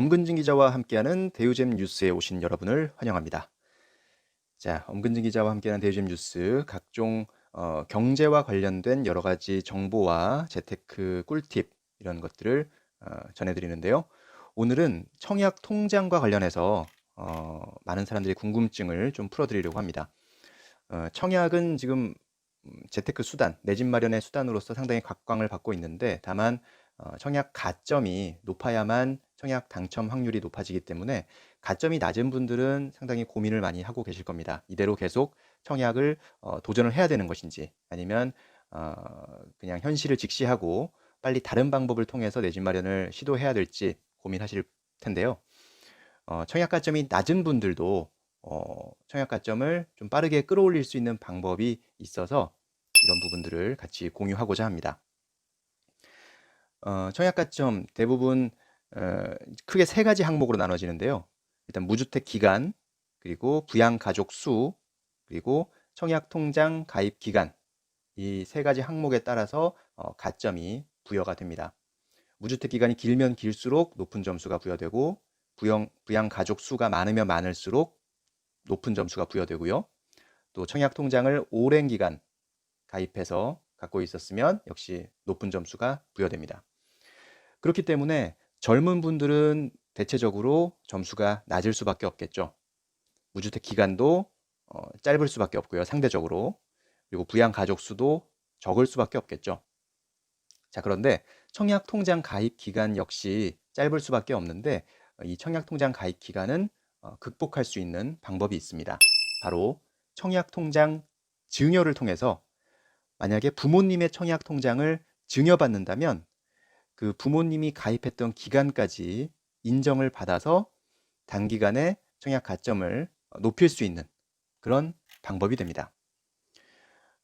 엄근진 기자와 함께하는 대우잼 뉴스에 오신 여러분을 환영합니다. 자, 엄근진 기자와 함께하는 대우잼 뉴스 각종 어, 경제와 관련된 여러 가지 정보와 재테크 꿀팁 이런 것들을 어, 전해드리는데요. 오늘은 청약 통장과 관련해서 어, 많은 사람들이 궁금증을 좀 풀어드리려고 합니다. 어, 청약은 지금 음, 재테크 수단, 내 집 마련의 수단으로서 상당히 각광을 받고 있는데 다만 어, 청약 가점이 높아야만 청약 당첨 확률이 높아지기 때문에 가점이 낮은 분들은 상당히 고민을 많이 하고 계실 겁니다. 이대로 계속 청약을 어, 도전을 해야 되는 것인지 아니면 어, 그냥 현실을 직시하고 빨리 다른 방법을 통해서 내 집 마련을 시도해야 될지 고민하실 텐데요. 어, 청약 가점이 낮은 분들도 어, 청약 가점을 좀 빠르게 끌어올릴 수 있는 방법이 있어서 이런 부분들을 같이 공유하고자 합니다. 어, 청약 가점 대부분 어, 크게 세 가지 항목으로 나눠지는데요. 일단 무주택 기간, 그리고 부양 가족 수, 그리고 청약 통장 가입 기간 이 세 가지 항목에 따라서 어, 가점이 부여가 됩니다. 무주택 기간이 길면 길수록 높은 점수가 부여되고 부양, 부양 가족 수가 많으면 많을수록 높은 점수가 부여되고요. 또 청약 통장을 오랜 기간 가입해서 갖고 있었으면 역시 높은 점수가 부여됩니다. 그렇기 때문에 젊은 분들은 대체적으로 점수가 낮을 수밖에 없겠죠. 무주택 기간도 어, 짧을 수밖에 없고요. 상대적으로. 그리고 부양 가족 수도 적을 수밖에 없겠죠. 자, 그런데 청약 통장 가입 기간 역시 짧을 수밖에 없는데 이 청약 통장 가입 기간은 어, 극복할 수 있는 방법이 있습니다. 바로 청약 통장 증여를 통해서 만약에 부모님의 청약 통장을 증여받는다면 그 부모님이 가입했던 기간까지 인정을 받아서 단기간에 청약 가점을 높일 수 있는 그런 방법이 됩니다.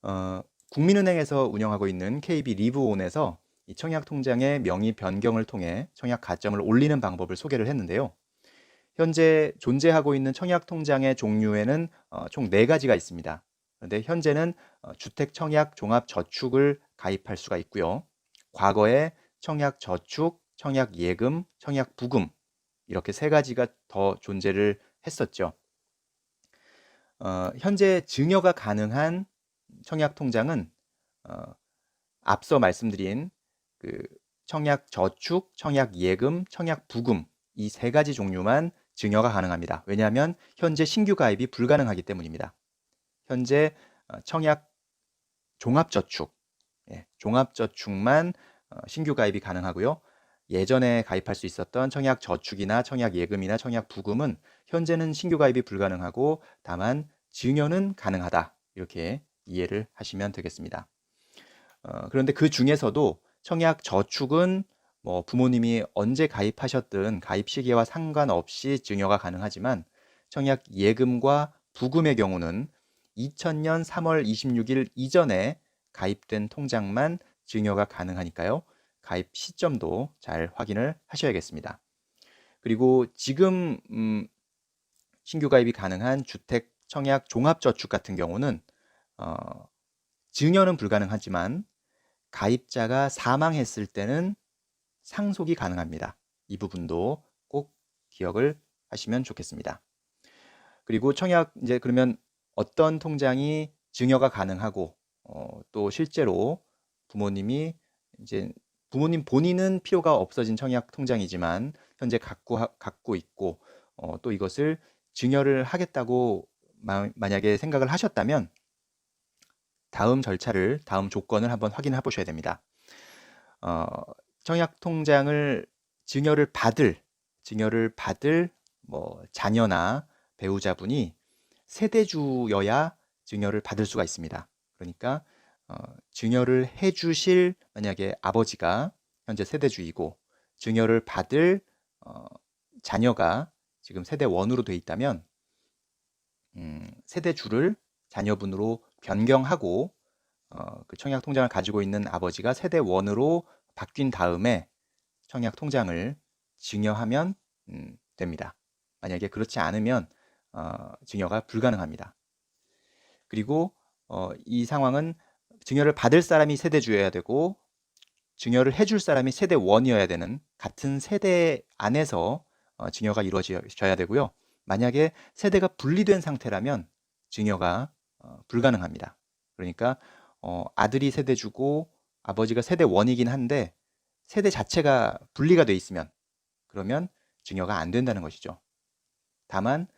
어, 국민은행에서 운영하고 있는 KB 리브온에서 이 청약 통장의 명의 변경을 통해 청약 가점을 올리는 방법을 소개를 했는데요. 현재 존재하고 있는 청약 통장의 종류에는 어, 총 4가지가 있습니다. 그런데 현재는 어, 주택 청약 종합 저축을 가입할 수가 있고요. 과거에 청약 저축, 청약 예금, 청약 부금 이렇게 세 가지가 더 존재를 했었죠. 어, 현재 증여가 가능한 청약 통장은 어, 앞서 말씀드린 그 청약 저축, 청약 예금, 청약 부금 이 세 가지 종류만 증여가 가능합니다. 왜냐하면 현재 신규 가입이 불가능하기 때문입니다. 현재 어, 청약 종합저축, 예, 종합저축만 어, 신규 가입이 가능하고요. 예전에 가입할 수 있었던 청약 저축이나 청약 예금이나 청약 부금은 현재는 신규 가입이 불가능하고 다만 증여는 가능하다. 이렇게 이해를 하시면 되겠습니다. 어, 그런데 그 중에서도 청약 저축은 뭐 부모님이 언제 가입하셨든 가입 시기와 상관없이 증여가 가능하지만 청약 예금과 부금의 경우는 2000년 3월 26일 이전에 가입된 통장만 증여가 가능하니까요. 가입 시점도 잘 확인을 하셔야겠습니다. 그리고 지금 음, 신규 가입이 가능한 주택 청약 종합저축 같은 경우는 어, 증여는 불가능하지만 가입자가 사망했을 때는 상속이 가능합니다. 이 부분도 꼭 기억을 하시면 좋겠습니다. 그리고 청약 이제 그러면 어떤 통장이 증여가 가능하고 어, 또 실제로 부모님이 이제 부모님 본인은 필요가 없어진 청약 통장이지만 현재 갖고 하, 갖고 있고 어, 또 이것을 증여를 하겠다고 마, 만약에 생각을 하셨다면 다음 절차를 다음 조건을 한번 확인해 보셔야 됩니다. 어, 청약 통장을 증여를 받을 증여를 받을 뭐 자녀나 배우자분이 세대주여야 증여를 받을 수가 있습니다. 그러니까 어, 증여를 해주실 만약에 아버지가 현재 세대주이고 증여를 받을 어, 자녀가 지금 세대 원으로 돼 있다면 음, 세대주를 자녀분으로 변경하고 어, 그 청약 통장을 가지고 있는 아버지가 세대 원으로 바뀐 다음에 청약 통장을 증여하면 음, 됩니다. 만약에 그렇지 않으면 어, 증여가 불가능합니다. 그리고 어, 이 상황은 증여를 받을 사람이 세대주여야 되고 증여를 해줄 사람이 세대 원이어야 되는 같은 세대 안에서 어, 증여가 이루어져야 되고요. 만약에 세대가 분리된 상태라면 증여가 어, 불가능합니다. 그러니까 어, 아들이 세대 주고 아버지가 세대 원이긴 한데 세대 자체가 분리가 돼 있으면 그러면 증여가 안 된다는 것이죠. 다만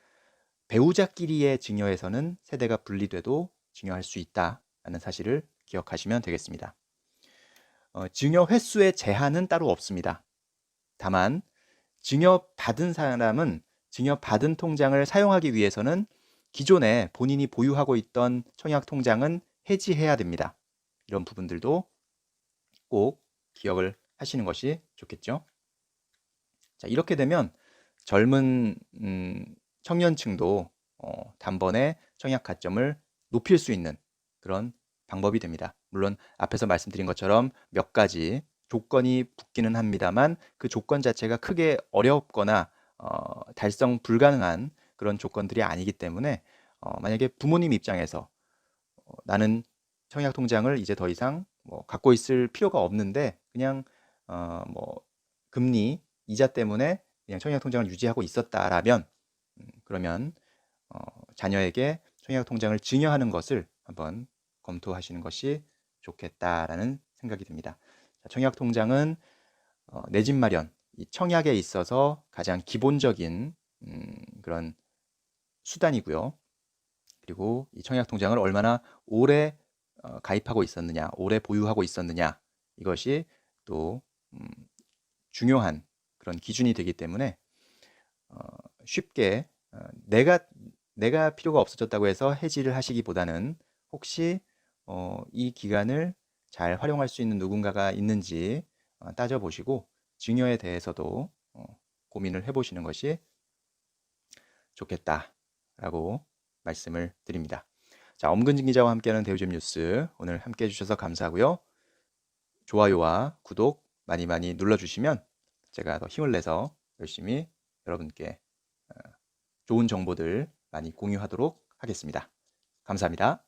배우자끼리의 증여에서는 세대가 분리돼도 증여할 수 있다라는 사실을 기억하시면 되겠습니다. 어, 증여 횟수의 제한은 따로 없습니다. 다만 증여 받은 사람은 증여 받은 통장을 사용하기 위해서는 기존에 본인이 보유하고 있던 청약 통장은 해지해야 됩니다. 이런 부분들도 꼭 기억을 하시는 것이 좋겠죠. 자, 이렇게 되면 젊은 음, 청년층도 어, 단번에 청약 가점을 높일 수 있는 그런 방법이 됩니다. 물론 앞에서 말씀드린 것처럼 몇 가지 조건이 붙기는 합니다만 그 조건 자체가 크게 어렵거나 어, 달성 불가능한 그런 조건들이 아니기 때문에 어, 만약에 부모님 입장에서 어, 나는 청약 통장을 이제 더 이상 뭐 갖고 있을 필요가 없는데 그냥 어, 뭐 금리 이자 때문에 그냥 청약 통장을 유지하고 있었다라면 음, 그러면 어, 자녀에게 청약 통장을 증여하는 것을 한번 검토하시는 것이 좋겠다라는 생각이 듭니다. 자, 청약 통장은 어, 내집 마련, 이 청약에 있어서 가장 기본적인 음, 그런 수단이고요. 그리고 이 청약 통장을 얼마나 오래 어, 가입하고 있었느냐, 오래 보유하고 있었느냐 이것이 또 음, 중요한 그런 기준이 되기 때문에 어, 쉽게 어, 내가 내가 필요가 없어졌다고 해서 해지를 하시기보다는 혹시 어, 이 기간을 잘 활용할 수 있는 누군가가 있는지 어, 따져보시고 증여에 대해서도 어, 고민을 해보시는 것이 좋겠다라고 말씀을 드립니다. 자, 엄근진 기자와 함께하는 대우점 뉴스 오늘 함께 해주셔서 감사하고요. 좋아요와 구독 많이 많이 눌러주시면 제가 더 힘을 내서 열심히 여러분께 어, 좋은 정보들 많이 공유하도록 하겠습니다. 감사합니다.